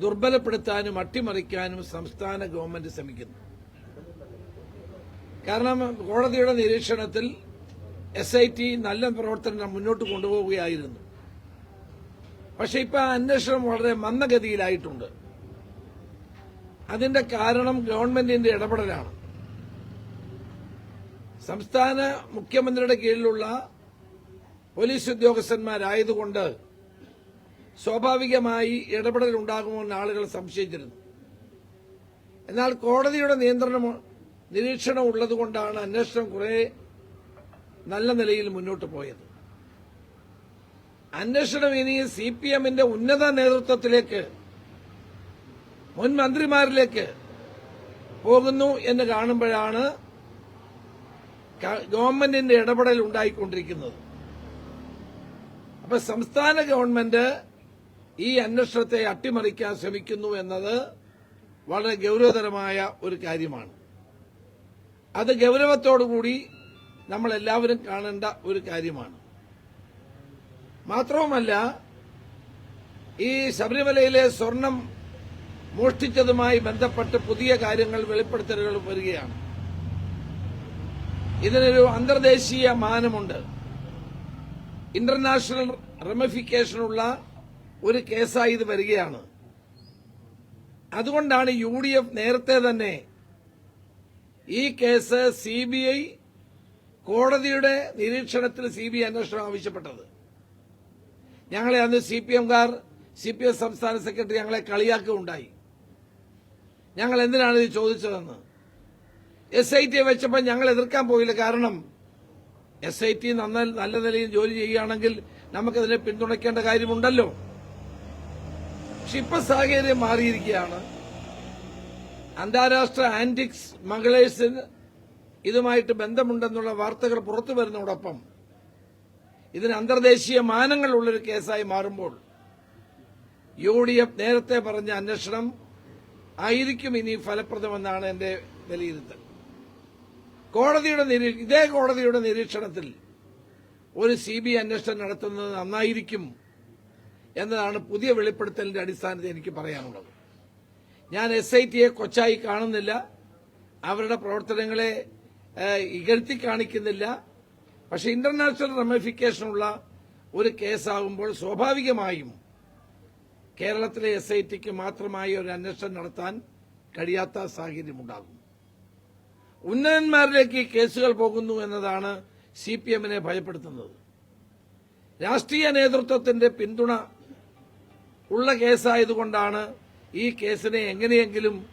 ദുർബലപ്പെടുത്താനും അട്ടിമറിക്കാനും സംസ്ഥാന ഗവൺമെന്റ് ശ്രമിക്കുന്നു. കാരണം കോടതിയുടെ നിരീക്ഷണത്തിൽ എസ് ഐ ടി നല്ല പ്രവർത്തനം മുന്നോട്ട് കൊണ്ടുപോവുകയായിരുന്നു. പക്ഷെ ഇപ്പൊ അന്വേഷണം വളരെ മന്ദഗതിയിലായിട്ടുണ്ട്. അതിന്റെ കാരണം ഗവൺമെന്റിന്റെ ഇടപെടലാണ്. സംസ്ഥാന മുഖ്യമന്ത്രിയുടെ കീഴിലുള്ള പോലീസ് ഉദ്യോഗസ്ഥന്മാരായതുകൊണ്ട് സ്വാഭാവികമായി ഇടപെടൽ ഉണ്ടാകുമെന്ന് ആളുകൾ സംശയിച്ചിരുന്നു. എന്നാൽ കോടതിയുടെ നിയന്ത്രണം നിരീക്ഷണം ഉള്ളതുകൊണ്ടാണ് അന്വേഷണം കുറെ നല്ല നിലയിൽ മുന്നോട്ട് പോയത്. അന്വേഷണം ഇനി സി പി എമ്മിന്റെ ഉന്നത നേതൃത്വത്തിലേക്ക് മുൻ മന്ത്രിമാരിലേക്ക് പോകുന്നു എന്ന് കാണുമ്പോഴാണ് ഗവൺമെന്റിന്റെ ഇടപെടൽ ഉണ്ടായിക്കൊണ്ടിരിക്കുന്നത്. അപ്പൊ സംസ്ഥാന ഗവൺമെന്റ് ഈ അന്വേഷണത്തെ അട്ടിമറിക്കാൻ ശ്രമിക്കുന്നു എന്നത് വളരെ ഗൌരവതരമായ ഒരു കാര്യമാണ്. അത് ഗൌരവത്തോടുകൂടി നമ്മൾ എല്ലാവരും കാണേണ്ട ഒരു കാര്യമാണ്. മാത്രവുമല്ല ഈ ശബരിമലയിലെ സ്വർണം മോഷ്ടിച്ചതുമായി ബന്ധപ്പെട്ട് പുതിയ കാര്യങ്ങൾ വെളിപ്പെടുത്തലുകൾ വരികയാണ്. ഇതിനൊരു അന്തർദേശീയ മാനമുണ്ട്. ഇന്റർനാഷണൽ റെമിഫിക്കേഷനുള്ള ഒരു കേസായി ഇത് വരികയാണ്. അതുകൊണ്ടാണ് യു ഡി എഫ് നേരത്തെ തന്നെ ഈ കേസ് സി ബി ഐ കോടതിയുടെ നിരീക്ഷണത്തിൽ സി ബി ഐ അന്വേഷണം ആവശ്യപ്പെട്ടത്. ഞങ്ങളെ അന്ന് സി പി എംകാർ സി പി എം സംസ്ഥാന സെക്രട്ടറി ഞങ്ങളെ കളിയാക്കുകയുണ്ടായി. ഞങ്ങൾ എന്തിനാണ് ഇത് ചോദിച്ചതെന്ന്? എസ് ഐ ടി വെച്ചപ്പോൾ ഞങ്ങൾ എതിർക്കാൻ പോയില്ല. കാരണം എസ് ഐ ടി നല്ല നിലയിൽ ജോലി ചെയ്യുകയാണെങ്കിൽ നമുക്കതിനെ പിന്തുണയ്ക്കേണ്ട കാര്യമുണ്ടല്ലോ. പക്ഷെ സാഹചര്യം മാറിയിരിക്കുകയാണ്. അന്താരാഷ്ട്ര ആന്റിക്സ് മംഗളേഴ്സിന് ഇതുമായിട്ട് ബന്ധമുണ്ടെന്നുള്ള വാർത്തകൾ പുറത്തു വരുന്നതോടൊപ്പം ഇതിന് അന്തർദേശീയ മാനങ്ങളുള്ളൊരു കേസായി മാറുമ്പോൾ യു ഡി എഫ് നേരത്തെ പറഞ്ഞ അന്വേഷണം ആയിരിക്കും ഇനി ഫലപ്രദമെന്നാണ് എന്റെ വിലയിരുത്തൽ. കോടതിയുടെ ഇതേ കോടതിയുടെ നിരീക്ഷണത്തിൽ ഒരു സി ബി അന്വേഷണം നടത്തുന്നത് നന്നായിരിക്കും എന്നതാണ് പുതിയ വെളിപ്പെടുത്തലിന്റെ അടിസ്ഥാനത്തിൽ എനിക്ക് പറയാനുള്ളത്. ഞാൻ എസ് ഐ ടിയെ കൊച്ചായി കാണുന്നില്ല. അവരുടെ പ്രവർത്തനങ്ങളെ ഇകഴ്ത്തി കാണിക്കുന്നില്ല. പക്ഷെ ഇന്റർനാഷണൽ റമിഫിക്കേഷനുള്ള ഒരു കേസാകുമ്പോൾ സ്വാഭാവികമായും കേരളത്തിലെ എസ് ഐ ടിക്ക് മാത്രമായി ഒരു അന്വേഷണം നടത്താൻ കഴിയാത്ത സാഹചര്യമുണ്ടാകും. ഉന്നതന്മാരിലേക്ക് കേസുകൾ പോകുന്നു എന്നതാണ് സി പി എമ്മിനെ ഭയപ്പെടുത്തുന്നത്. രാഷ്ട്രീയ നേതൃത്വത്തിന്റെ പിന്തുണ ഉള്ള കേസായതുകൊണ്ടാണ് ഈ കേസിനെ എങ്ങനെയെങ്കിലും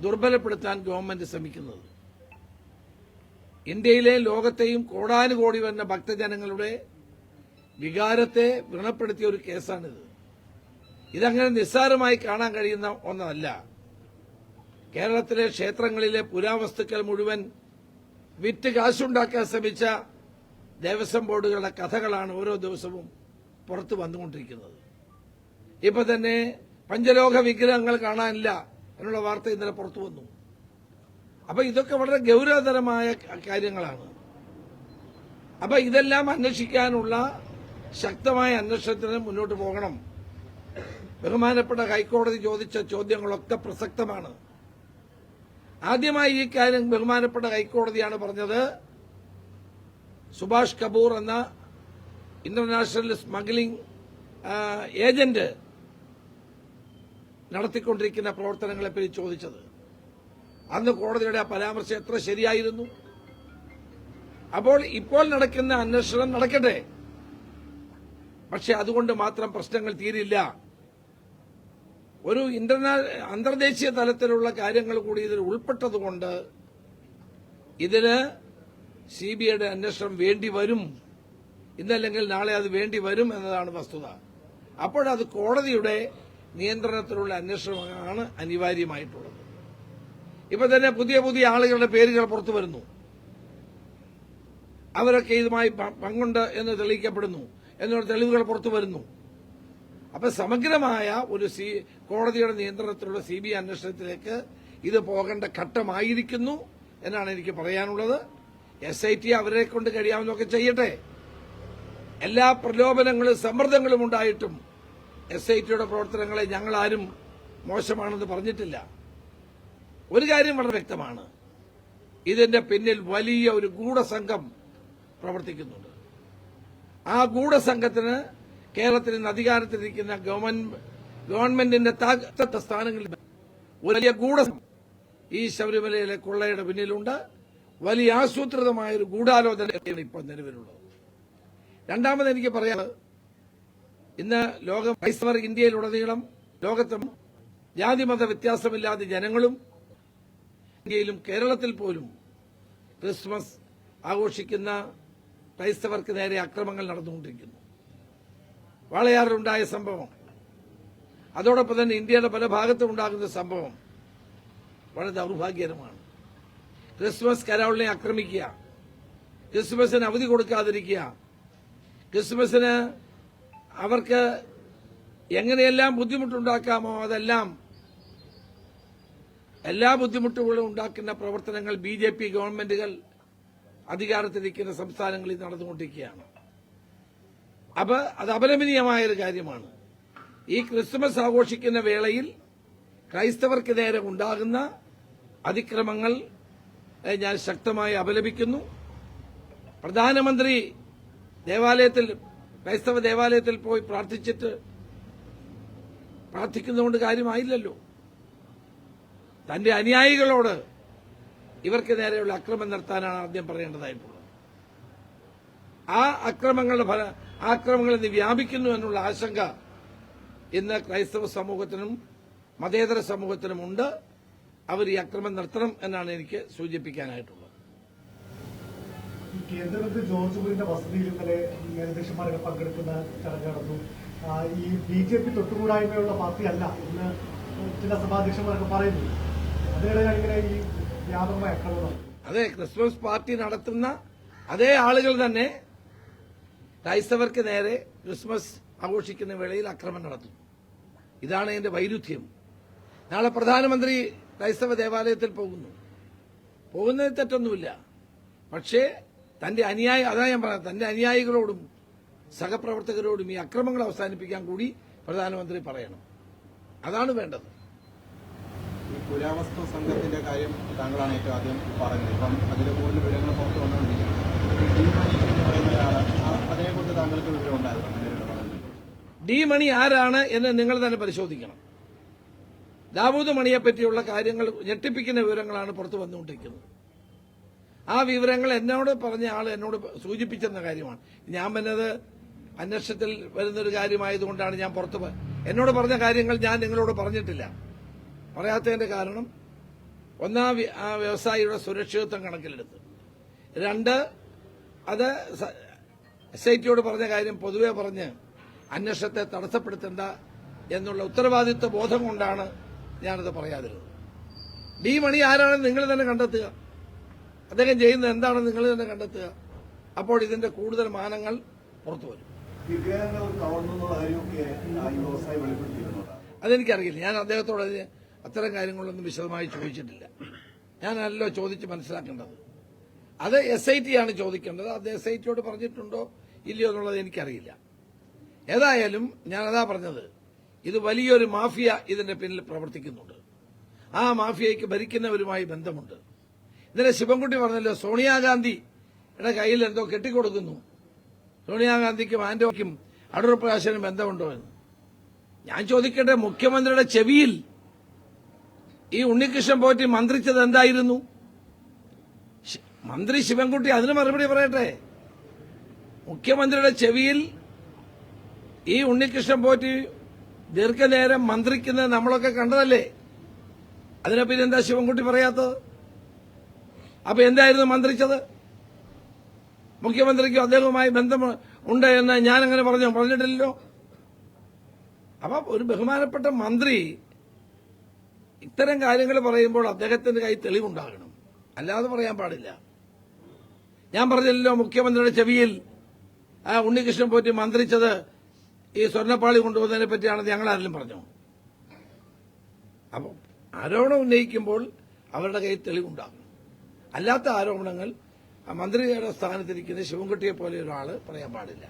ദുർബലപ്പെടുത്താൻ ഗവൺമെന്റ് ശ്രമിക്കുന്നത്. ഇന്ത്യയിലെ ലോകത്തെയും കോടാനുകോടി വരുന്ന ഭക്തജനങ്ങളുടെ വികാരത്തെ വ്രണപ്പെടുത്തിയ ഒരു കേസാണിത്. ഇതങ്ങനെ നിസ്സാരമായി കാണാൻ കഴിയുന്ന ഒന്നല്ല. കേരളത്തിലെ ക്ഷേത്രങ്ങളിലെ പുരാവസ്തുക്കൾ മുഴുവൻ വിറ്റ് കാശുണ്ടാക്കാൻ ശ്രമിച്ച ദേവസ്വം ബോർഡുകളുടെ കഥകളാണ് ഓരോ ദിവസവും പുറത്തു വന്നുകൊണ്ടിരിക്കുന്നത്. ഇപ്പൊ തന്നെ പഞ്ചലോക വിഗ്രഹങ്ങൾ കാണാനില്ല എന്നുള്ള വാർത്ത ഇന്നലെ പുറത്തു വന്നു. അപ്പൊ ഇതൊക്കെ വളരെ ഗൗരവതരമായ കാര്യങ്ങളാണ്. അപ്പൊ ഇതെല്ലാം അന്വേഷിക്കാനുള്ള ശക്തമായ അന്വേഷണത്തിന് മുന്നോട്ട് പോകണം. ബഹുമാനപ്പെട്ട ഹൈക്കോടതി ചോദിച്ച ചോദ്യങ്ങളൊക്കെ പ്രസക്തമാണ്. ആദ്യമായി ഈ കാര്യം ബഹുമാനപ്പെട്ട ഹൈക്കോടതിയാണ് പറഞ്ഞത്. സുഭാഷ് കപൂർ എന്ന ഇന്റർനാഷണൽ സ്മഗ്ലിംഗ് ഏജന്റ് നടത്തിക്കൊണ്ടിരിക്കുന്ന പ്രവർത്തനങ്ങളെപ്പറ്റി ചോദിച്ചത്. അന്ന് കോടതിയുടെ ആ പരാമർശം എത്ര ശരിയായിരുന്നു? അപ്പോൾ ഇപ്പോൾ നടക്കുന്ന അന്വേഷണം നടക്കട്ടെ. പക്ഷെ അതുകൊണ്ട് മാത്രം പ്രശ്നങ്ങൾ തീരില്ല. ഒരു ഇന്റർനാ അന്തർദേശീയ തലത്തിലുള്ള കാര്യങ്ങൾ കൂടി ഇതിൽ ഉൾപ്പെട്ടതുകൊണ്ട് ഇതിന് സി ബി ഐയുടെ അന്വേഷണം വേണ്ടി വരും. ഇന്നല്ലെങ്കിൽ നാളെ അത് വേണ്ടി വരും എന്നതാണ് വസ്തുത. അപ്പോഴത് കോടതിയുടെ നിയന്ത്രണത്തിലുള്ള അന്വേഷണമാണ് അനിവാര്യമായിട്ടുള്ളത്. ഇപ്പൊ തന്നെ പുതിയ പുതിയ ആളുകളുടെ പേരുകൾ പുറത്തു വരുന്നു. അവരൊക്കെ ഇതുമായി പങ്കുണ്ട് എന്ന് തെളിയിക്കപ്പെടുന്നു. എന്നുള്ള തെളിവുകൾ പുറത്തു വരുന്നു. അപ്പൊ സമഗ്രമായ ഒരു സി കോടതിയുടെ നിയന്ത്രണത്തിലുള്ള സി ബി ഐ അന്വേഷണത്തിലേക്ക് ഇത് പോകേണ്ട ഘട്ടമായിരിക്കുന്നു എന്നാണ് എനിക്ക് പറയാനുള്ളത്. എസ് ഐ ടി അവരെ കൊണ്ട് കഴിയാവുന്നതൊക്കെ ചെയ്യട്ടെ. എല്ലാ പ്രലോഭനങ്ങളും സമ്മർദ്ദങ്ങളും ഉണ്ടായിട്ടും എസ് ഐ ടിയുടെ പ്രവർത്തനങ്ങളെ ഞങ്ങൾ ആരും മോശമാണെന്ന് പറഞ്ഞിട്ടില്ല. ഒരു കാര്യം വളരെ വ്യക്തമാണ്. ഇതിന്റെ പിന്നിൽ വലിയ ഒരു ഗൂഢസംഘം പ്രവർത്തിക്കുന്നുണ്ട്. ആ ഗൂഢസംഘത്തിന് കേരളത്തിൽ ഇന്ന് അധികാരത്തിലിരിക്കുന്ന ഗവൺമെന്റിന്റെ താഴത്തെ സ്ഥാനങ്ങളിൽ വലിയ ഗൂഢസം ഈ ശബരിമലയിലെ കൊള്ളയുടെ പിന്നിലുണ്ട്. വലിയ ആസൂത്രിതമായ ഒരു ഗൂഢാലോചന ഇപ്പോൾ നിലവിലുള്ളത്. രണ്ടാമത് എനിക്ക് പറയാനുള്ളത് ഇന്ന് ലോക ക്രൈസ്തവർ ഇന്ത്യയിലുടനീളം ലോകത്തും ജാതിമത വ്യത്യാസമില്ലാതെ ജനങ്ങളും ഇന്ത്യയിലും കേരളത്തിൽ പോലും ക്രിസ്മസ് ആഘോഷിക്കുന്ന ക്രൈസ്തവർക്ക് നേരെ അക്രമങ്ങൾ നടന്നുകൊണ്ടിരിക്കുന്നു. വാളയാറിലുണ്ടായ സംഭവം അതോടൊപ്പം തന്നെ ഇന്ത്യയുടെ പല ഭാഗത്തും ഉണ്ടാകുന്ന സംഭവം വളരെ ദൗർഭാഗ്യകരമാണ്. ക്രിസ്മസ് കരോളിനെ ആക്രമിക്കുക ക്രിസ്മസിന് അവധി കൊടുക്കാതിരിക്കുക ക്രിസ്മസിന് അവർക്ക് എങ്ങനെയെല്ലാം ബുദ്ധിമുട്ടുണ്ടാക്കാമോ അതെല്ലാം എല്ലാ ബുദ്ധിമുട്ടുകളും ഉണ്ടാക്കുന്ന പ്രവർത്തനങ്ങൾ ബി ജെ പി ഗവൺമെന്റുകൾ അധികാരത്തിലിരിക്കുന്ന സംസ്ഥാനങ്ങളിൽ നടന്നുകൊണ്ടിരിക്കുകയാണ്. അപ്പൊ അത് അപലപനീയമായ ഒരു കാര്യമാണ്. ഈ ക്രിസ്മസ് ആഘോഷിക്കുന്ന വേളയിൽ ക്രൈസ്തവർക്ക് നേരെ ഉണ്ടാകുന്ന അതിക്രമങ്ങൾ ഞാൻ ശക്തമായി അപലപിക്കുന്നു. പ്രധാനമന്ത്രി ദേവാലയത്തിൽ ക്രൈസ്തവ ദേവാലയത്തിൽ പോയി പ്രാർത്ഥിച്ചിട്ട് പ്രാർത്ഥിക്കുന്നതുകൊണ്ട് കാര്യമായില്ലല്ലോ. തന്റെ അനുയായികളോട് ഇവർക്ക് നേരെയുള്ള അക്രമം നടത്താനാണ് ആദ്യം പറയേണ്ടതായിട്ടുള്ളത് ആ അക്രമങ്ങളുടെ ഫല ആക്രമങ്ങൾ ഇന്ന് വ്യാപിക്കുന്നു എന്നുള്ള ആശങ്ക ഇന്ന് ക്രൈസ്തവ സമൂഹത്തിനും മതേതര സമൂഹത്തിനും ഉണ്ട്. അവർ ഈ അക്രമം നടത്തണം എന്നാണ് എനിക്ക് സൂചിപ്പിക്കാനായിട്ടുള്ളത്. ഈ കേന്ദ്രമന്ത്രി ജോർജ് കുര്യന്റെ വസതിയിൽ ഇന്നലെ അധ്യക്ഷന്മാരൊക്കെ പങ്കെടുക്കുന്ന ചടങ്ങ് നടന്നു. ഈ ബി ജെ പി തൊട്ടുകൂടായ്മയുള്ള പാർട്ടിയല്ല. ഇന്ന് ചില സഭാധ്യക്ഷന്മാരൊക്കെ പറയുന്നു. അതിനിടെയാണ് ഇങ്ങനെ ഈ വ്യാപകമായ അക്രമം അതെ ക്രിസ്മസ് പാർട്ടി നടത്തുന്ന അതേ ആളുകൾ തന്നെ ക്രൈസ്തവർക്ക് നേരെ ക്രിസ്മസ് ആഘോഷിക്കുന്ന വേളയിൽ അക്രമം നടത്തും. ഇതാണ് എന്റെ വൈരുദ്ധ്യം. നാളെ പ്രധാനമന്ത്രി ക്രൈസ്തവ ദേവാലയത്തിൽ പോകുന്നു. പോകുന്നതിൽ തെറ്റൊന്നുമില്ല. പക്ഷേ തന്റെ അനുയായി അതാണ് ഞാൻ പറഞ്ഞത് തന്റെ അനുയായികളോടും സഹപ്രവർത്തകരോടും ഈ അക്രമങ്ങൾ അവസാനിപ്പിക്കാൻ കൂടി പ്രധാനമന്ത്രി പറയണം. അതാണ് വേണ്ടത്. ഈ പുരാവസ്തു സംഘത്തിന്റെ കാര്യം താങ്കളാണ് ഏറ്റവും ആദ്യം പറഞ്ഞത്. ഇപ്പം അതിൽ കൂടുതൽ വിവരങ്ങൾ പുറത്തു വന്നുകൊണ്ടിരിക്കുന്നു ഈ പറയുന്ന ഒരാൾ ആ- അതിനെക്കുറിച്ച് താങ്കൾക്ക് വിവരം ഉണ്ടായിരുന്നു. ഡി മണി ആരാണ് എന്ന് നിങ്ങൾ തന്നെ പരിശോധിക്കണം. ദാവൂദ് മണിയെ പറ്റിയുള്ള കാര്യങ്ങൾ ഞെട്ടിപ്പിക്കുന്ന വിവരങ്ങളാണ് പുറത്തു വന്നുകൊണ്ടിരിക്കുന്നത്. ആ വിവരങ്ങൾ എന്നോട് പറഞ്ഞ ആൾ എന്നോട് സൂചിപ്പിച്ചെന്ന കാര്യമാണ്. ഞാൻ പിന്നത് അന്വേഷണത്തിൽ വരുന്നൊരു കാര്യമായതുകൊണ്ടാണ് ഞാൻ പുറത്ത് എന്നോട് പറഞ്ഞ കാര്യങ്ങൾ ഞാൻ നിങ്ങളോട് പറഞ്ഞിട്ടില്ല. പറയാത്തതിന്റെ കാരണം ഒന്നാം ആ വ്യവസായിയുടെ സുരക്ഷിതത്വം കണക്കിലെടുത്ത്. രണ്ട് അത് എസ് ഐ ടിയോട് പറഞ്ഞ കാര്യം പൊതുവെ പറഞ്ഞ് അന്വേഷണത്തെ തടസ്സപ്പെടുത്തേണ്ട എന്നുള്ള ഉത്തരവാദിത്വ ബോധം കൊണ്ടാണ് ഞാനത് പറയാതിരുന്നത്. ഡി മണി ആരാണെന്ന് നിങ്ങൾ തന്നെ കണ്ടെത്തുക. അദ്ദേഹം ചെയ്യുന്നത് എന്താണെന്ന് നിങ്ങൾ തന്നെ കണ്ടെത്തുക. അപ്പോൾ ഇതിന്റെ കൂടുതൽ മാനങ്ങൾ പുറത്തു വരും. അതെനിക്കറിയില്ല. ഞാൻ അദ്ദേഹത്തോട് അതിന് അത്തരം കാര്യങ്ങളൊന്നും വിശദമായി ചോദിച്ചിട്ടില്ല. ഞാനല്ലോ ചോദിച്ച് മനസ്സിലാക്കേണ്ടത്. അത് എസ് ഐ ടി ആണ് ചോദിക്കേണ്ടത്. അത് എസ് ഐ ടിയോട് പറഞ്ഞിട്ടുണ്ടോ ഇല്ലയോ എന്നുള്ളത് എനിക്കറിയില്ല. ഏതായാലും ഞാനതാ പറഞ്ഞത്. ഇത് വലിയൊരു മാഫിയ ഇതിന്റെ പിന്നിൽ പ്രവർത്തിക്കുന്നുണ്ട്. ആ മാഫിയയ്ക്ക് ഭരിക്കുന്നവരുമായി ബന്ധമുണ്ട്. ഇന്നലെ ശിവൻകുട്ടി പറഞ്ഞല്ലോ സോണിയാഗാന്ധിയുടെ കയ്യിൽ എന്തോ കെട്ടിക്കൊടുക്കുന്നു. സോണിയാഗാന്ധിക്കും ആന്റോയ്ക്കും അടൂർ പ്രകാശനും ബന്ധമുണ്ടോ എന്ന്. ഞാൻ ചോദിക്കട്ടെ മുഖ്യമന്ത്രിയുടെ ചെവിയിൽ ഈ ഉണ്ണികൃഷ്ണൻ പോറ്റി മന്ത്രിച്ചത് എന്തായിരുന്നു? മന്ത്രി ശിവൻകുട്ടി അതിന് മറുപടി പറയട്ടെ. മുഖ്യമന്ത്രിയുടെ ചെവിയിൽ ഈ ഉണ്ണികൃഷ്ണൻ പോറ്റി ദീർഘനേരം മന്ത്രിക്കുന്നത് നമ്മളൊക്കെ കണ്ടതല്ലേ? അതിനെ പിന്നെ എന്താ ശിവൻകുട്ടി പറയാത്തത്? അപ്പൊ എന്തായിരുന്നു മന്ത്രിച്ചത്? മുഖ്യമന്ത്രിക്കും അദ്ദേഹവുമായി ബന്ധം ഉണ്ട് എന്ന് ഞാൻ അങ്ങനെ പറഞ്ഞു. പറഞ്ഞിട്ടില്ലല്ലോ. അപ്പൊ ഒരു ബഹുമാനപ്പെട്ട മന്ത്രി ഇത്തരം കാര്യങ്ങൾ പറയുമ്പോൾ അദ്ദേഹത്തിന്റെ കൈ തെളിവുണ്ടാകണം. അല്ലാതെ പറയാൻ പാടില്ല. ഞാൻ പറഞ്ഞില്ലല്ലോ മുഖ്യമന്ത്രിയുടെ ചെവിയിൽ ആ ഉണ്ണികൃഷ്ണൻ പോറ്റി മന്ത്രിച്ചത് ഈ സ്വർണപ്പാളി കൊണ്ടുപോകുന്നതിനെ പറ്റിയാണെന്ന് ഞങ്ങൾ ആരെങ്കിലും പറഞ്ഞു? അപ്പോൾ ആരോപണം ഉന്നയിക്കുമ്പോൾ അവരുടെ കയ്യിൽ തെളിവുണ്ടാകും അല്ലാത്ത ആരോപണങ്ങൾ മന്ത്രിയുടെ സ്ഥാനത്തിരിക്കുന്ന ശിവൻകുട്ടിയെ പോലെ ഒരാൾ പറയാൻ പാടില്ല.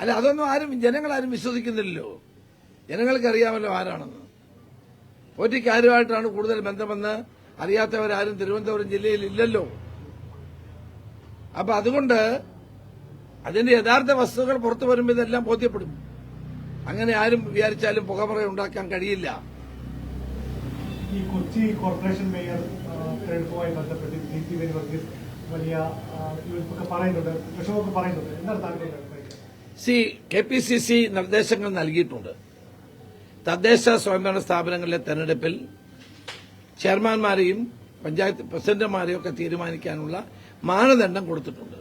അല്ല അതൊന്നും ആരും ജനങ്ങളാരും വിശ്വസിക്കുന്നില്ലല്ലോ. ജനങ്ങൾക്ക് അറിയാമല്ലോ ആരാണെന്ന്. പോറ്റിക്ക് ആരുമായിട്ടാണ് കൂടുതൽ ബന്ധമെന്ന് അറിയാത്തവരാരും തിരുവനന്തപുരം ജില്ലയിൽ ഇല്ലല്ലോ. അപ്പൊ അതുകൊണ്ട് അതിന്റെ യഥാർത്ഥ വസ്തുക്കൾ പുറത്തു വരുമ്പോൾ ഇതെല്ലാം ബോധ്യപ്പെടും. അങ്ങനെ ആരും വിചാരിച്ചാലും പുകമറ ഉണ്ടാക്കാൻ കഴിയില്ല. ഈ കൊച്ചി കോർപ്പറേഷൻ മേയർ തെരഞ്ഞെടുപ്പുമായി ബന്ധപ്പെട്ട് ഡി പി വർഗീസ് വലിയ ഒക്കെ പറയുന്നുണ്ട് വിഷമമൊക്കെ പറയുന്നുണ്ട്. എന്താണ് താങ്കളുടെ C K P C C നിർദ്ദേശങ്ങൾ നൽകിയിട്ടുണ്ട്. തദ്ദേശ സ്വയംഭരണ സ്ഥാപനങ്ങളിലെ തെരഞ്ഞെടുപ്പിൽ ചെയർമാൻമാരെയും പഞ്ചായത്ത് പ്രസിഡന്റുമാരെയും ഒക്കെ തീരുമാനിക്കാനുള്ള മാനദണ്ഡം കൊടുത്തിട്ടുണ്ട്.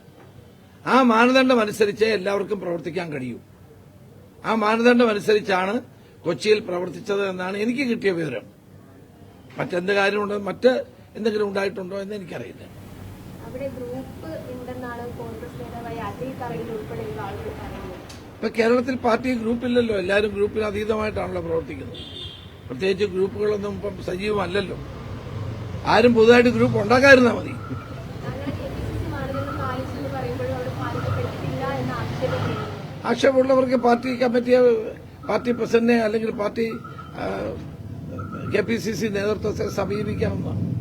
ആ മാനദണ്ഡം അനുസരിച്ച് എല്ലാവർക്കും പ്രവർത്തിക്കാൻ കഴിയൂ. ആ മാനദണ്ഡം അനുസരിച്ചാണ് കൊച്ചിയിൽ പ്രവർത്തിച്ചത് എന്നാണ് എനിക്ക് കിട്ടിയ വിവരം. മറ്റെന്ത് കാര്യമുണ്ടോ? മറ്റ് എന്തെങ്കിലും ഉണ്ടായിട്ടുണ്ടോ എന്ന് എനിക്കറിയില്ല. ഇപ്പൊ കേരളത്തിൽ പാർട്ടി ഗ്രൂപ്പില്ലല്ലോ. എല്ലാവരും ഗ്രൂപ്പിന് അതീതമായിട്ടാണല്ലോ പ്രവർത്തിക്കുന്നത്. പ്രത്യേകിച്ച് ഗ്രൂപ്പുകളൊന്നും ഇപ്പം സജീവമല്ലല്ലോ. ആരും പുതുതായിട്ട് ഗ്രൂപ്പ് ഉണ്ടാക്കാതിരുന്നാ മതി. ആക്ഷേപമുള്ളവർക്ക് പാർട്ടി കമ്മിറ്റിയെ പാർട്ടി പ്രസിഡന്റിനെ അല്ലെങ്കിൽ party K P C C നേതൃത്വത്തെ സമീപിക്കാവുന്നതാണ്.